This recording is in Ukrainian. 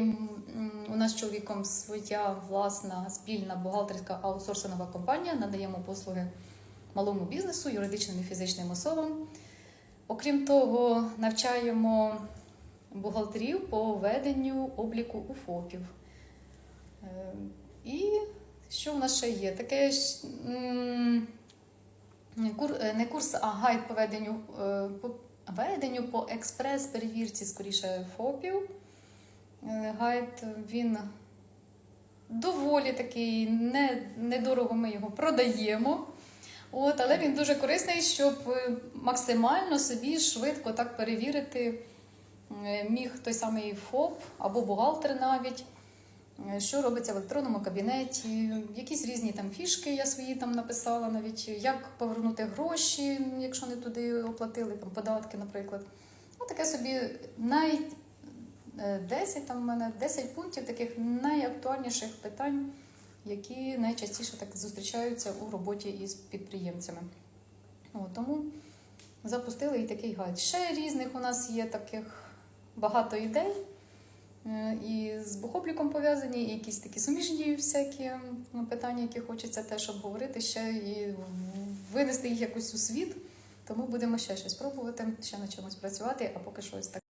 У нас з чоловіком своя власна спільна бухгалтерська аутсорсинова компанія. Надаємо послуги малому бізнесу, юридичним і фізичним особам. Окрім того, навчаємо бухгалтерів по веденню обліку у ФОПів. Е, І що в нас ще є? Таке е, не курс, а гайд по веденню, е, по веденню по експрес-перевірці, скоріше, ФОПів. Гайд він доволі такий, не, недорого ми його продаємо. От, але він дуже корисний, щоб е, максимально собі швидко так перевірити е, міг той самий ФОП або бухгалтер навіть, е, що робиться в електронному кабінеті, якісь різні там фішки я свої там написала, навіть як повернути гроші, якщо не туди оплатили, там податки, наприклад. Ну, таке собі най... е, 10, там в мене 10 пунктів таких найактуальніших питань, які найчастіше так зустрічаються у роботі із підприємцями. От, тому запустили і такий гайд. Ще різних у нас є таких багато ідей. Е, І з бухобліком пов'язані, і якісь такі суміжні всякі питання, які хочеться теж обговорити ще і винести їх якось у світ. Тому будемо ще щось пробувати, ще на чомусь працювати, а поки що ось так.